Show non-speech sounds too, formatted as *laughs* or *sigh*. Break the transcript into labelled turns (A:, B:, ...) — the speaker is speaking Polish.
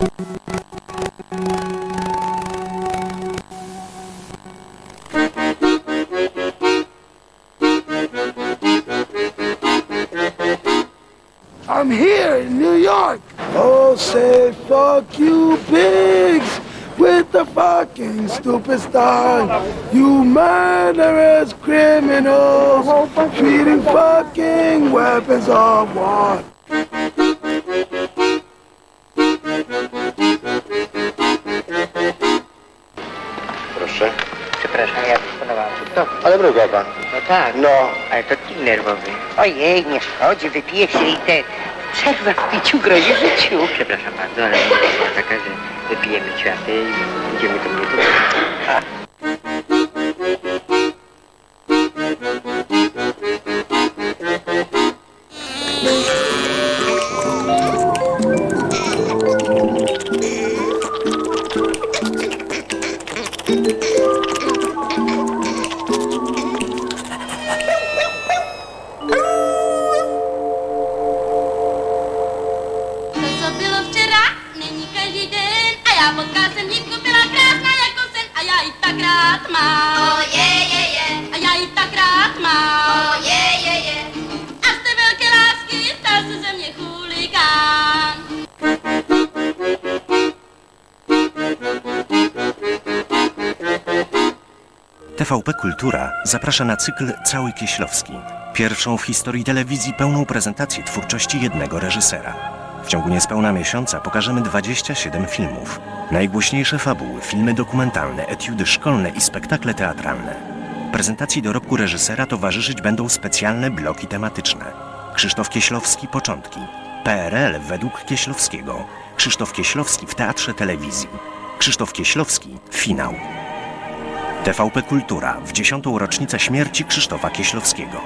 A: I'm here in New York. Oh, say fuck you, pigs, with the fucking stupid song. You murderous criminals, treating fucking weapons of war.
B: Proszę.
C: Przepraszam, ja dysponowałem to.
B: Ale mruga pan.
C: No tak,
B: No.
C: ale to kim nerwowy? Ojej, nie szkodzi, wypije się i te... Przerwa w piciu grozi życiu. Przepraszam bardzo, ale była taka, że wypijemy kwiaty i idziemy do mnie do *laughs*
D: den A já potkal jsem dívku, byla krásná jako sen A já ji tak. A já ji tak rád mám yeah, yeah, yeah. A z té velké lásky stal se ze mě chuligán
E: TVP Kultura zaprasza na cykl Cały Kieślowski. Pierwszą w historii telewizji pełną prezentację twórczości jednego reżysera. W ciągu niespełna miesiąca pokażemy 27 filmów. Najgłośniejsze fabuły, filmy dokumentalne, etiudy szkolne i spektakle teatralne. Prezentacji dorobku reżysera towarzyszyć będą specjalne bloki tematyczne. Krzysztof Kieślowski Początki. PRL według Kieślowskiego. Krzysztof Kieślowski w Teatrze Telewizji. Krzysztof Kieślowski Finał. TVP Kultura w dziesiątą rocznicę śmierci Krzysztofa Kieślowskiego.